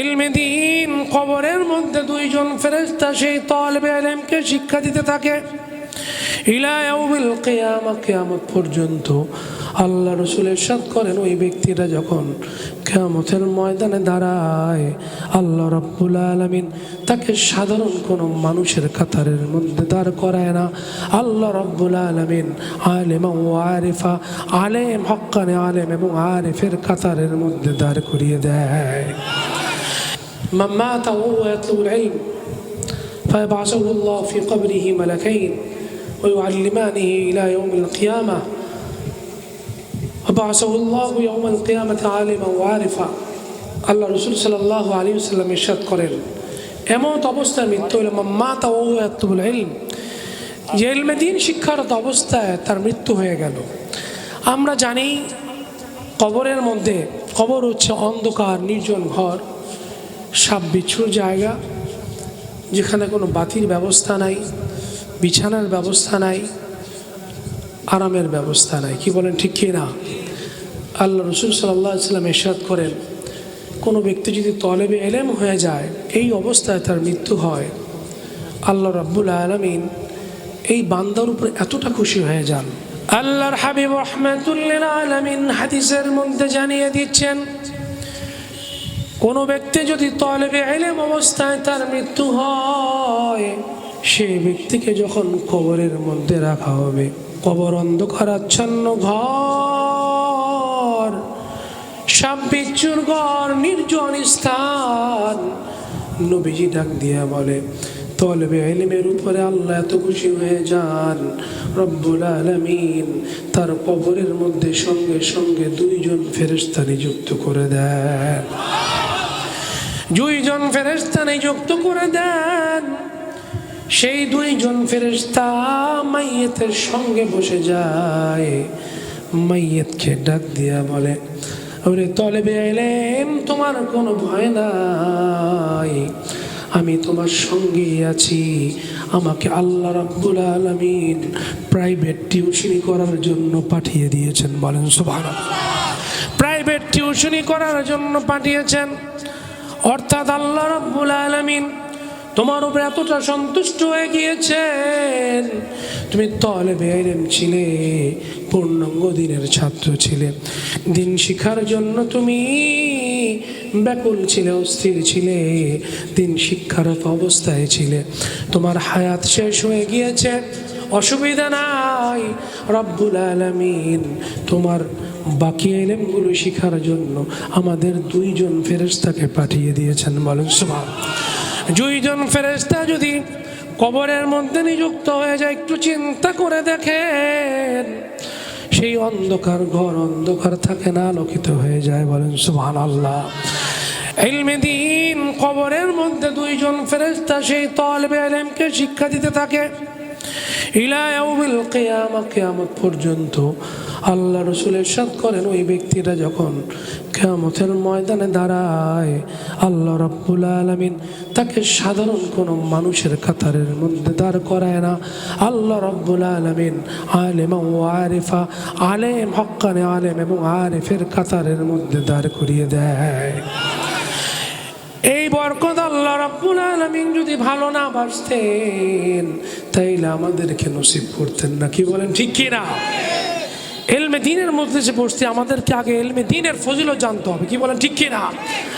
ইলমে দিন কবরের মধ্যে দুইজন ফেরেশতা সেই তলবে আলেমকে শিক্ষা দিতে থাকে। ইলা ইয়াউমিল কিয়ামা, কিয়ামত পর্যন্ত আল্লাহ রসুল ইরশাদ করেন ওই ব্যক্তিটা যখন কিয়ামতের ময়দানে দাঁড়ায়, আল্লাহ রাব্বুল আলামিন তাকে সাধারণ কোনো মানুষের কাতারের মধ্যে দাঁড় করায় না। আল্লাহ রাব্বুল আলামিন আলেম ও আরিফা, আলেম হক্কানে আলেম এবং আরেফের কাতারের মধ্যে দাঁড় করিয়ে দেয়। من مات وهو يطلب العلم فيبعثه الله في قبره ملكين ويعلمانه إلى يوم القيامة وبعثه الله يوم القيامة عالما وعارفا আল্লাহ রসুল সাল্লাহ আলী সাল্লাম ইরশাদ করেন এমন অবস্থায় মৃত্যু হইল মাতা ও এতবুল ইলম যে ইলমে দিন শিক্ষারত অবস্থায় তার মৃত্যু হয়ে গেল আমরা জানি কবরের মধ্যে কবর হচ্ছে অন্ধকার নির্জন ঘর সাপ বিচ্ছুর জায়গা, যেখানে কোনো বাতির ব্যবস্থা নাই, বিছানার ব্যবস্থা নাই, আরামের ব্যবস্থা নাই। কি বলেন ঠিক কি না? আল্লাহ রসুল সাল্লাহ সাল্লাম এরশাদ করেন, কোনো ব্যক্তি যদি তলেবে এলেম হয়ে যায়, এই অবস্থায় তার মৃত্যু হয়। আল্লাহ রাব্বুল আলমিন এই বান্দার উপরে এতটা খুশি হয়ে যান। আল্লাহর হাবিব রহমাতুল্লিল আলমিন হাদিসের মধ্যে জানিয়ে দিচ্ছেন কোনো ব্যক্তি যদি তলেবে এলেম অবস্থায় তার মৃত্যু হয় সেই ব্যক্তিকে যখন কবরের মধ্যে রাখা হবে, কবর অন্ধকারাচ্ছন্ন ঘর সাপ ঘর নির্জন স্থান, নবীজি ডাক দিয়া বলে, তলবে এলিমের উপরে আল্লাহ এত খুশি হয়ে যান, রব্বুল আলমিন তার কবরের মধ্যে সঙ্গে সঙ্গে দুইজন ফেরেস্তা নিযুক্ত করে দেন। দুইজন ফেরেস্তা নিযুক্ত করে দেন। সেই দুইজন ফেরেস্তা মাইয়েতের সঙ্গে বসে যায়। মাইয়েতকে ডাক দিয়া বলে, ওরে তলেবে এলেম, তোমার কোনো ভয় নাই। আমি তোমার সঙ্গেই আছি। আমাকে আল্লাহ রাব্বুল আলমিন প্রাইভেট টিউশনি করার জন্য পাঠিয়ে দিয়েছেন। বলেন সুভান প্রাইভেট টিউশনি করার জন্য পাঠিয়েছেন। অর্থাৎ আল্লাহ রাব্বুল আলমিন তোমার উপরে এতটা সন্তুষ্ট হয়ে গিয়েছেন। তুমি তলে এলেম ছিলে, পূর্ণাঙ্গ দিনের ছাত্র ছিলে। দিন শিখার জন্য তুমি ব্যাকুল ছিলে, অস্থির ছিলে। দিন শিক্ষারত অবস্থায় ছিলে। তোমার হায়াত শেষ হয়ে গিয়েছে। অসুবিধা নাই। রব্বুল আলমিন তোমার বাকি এলেমগুলো শিখার জন্য আমাদের দুইজন ফেরেস্তাকে পাঠিয়ে দিয়েছেন। বলেন সুভাষ দুইজন ফেরেস্তা যদি কবরের মধ্যে নিযুক্ত হয়ে যায়, একটু চিন্তা করে দেখেন। সেই অন্ধকার ঘর অন্ধকার থাকে না, আলোকিত হয়ে যায়। বলেন সুবহান আল্লাহ ইলমে দিন কবরের মধ্যে দুইজন ফেরেস্তা সেই তলবে আলেমকে শিক্ষা দিতে থাকে। ইলা ইয়াউমিল কিয়ামা, কিয়ামত পর্যন্ত আল্লাহ রসুল ইরশাদ করেন ওই ব্যক্তিটা যখন কিয়ামতের ময়দানে দাঁড়ায়, আল্লাহ রাব্বুল আলামিন তাকে সাধারণ কোনো মানুষের কাতারের মধ্যে দাঁড় করায় না। আল্লাহ রাব্বুল আলামিন আলেম ও আরিফা, আলেম, হক্কানে আলেম এবং আরিফের কাতারের মধ্যে দাঁড় করিয়ে দেয়। এই বরকত আল্লাহ রাব্বুল আলামিন যদি ভালো না বাসতেন তাইলে আমাদেরকে নসিব করতেন না, কি বলেন ঠিক কি না এলমে দিনের মধ্যে যে বসতে, আমাদেরকে আগে এলমে দিনের ফজিলও জানতে হবে, কি বলেন ঠিক কি না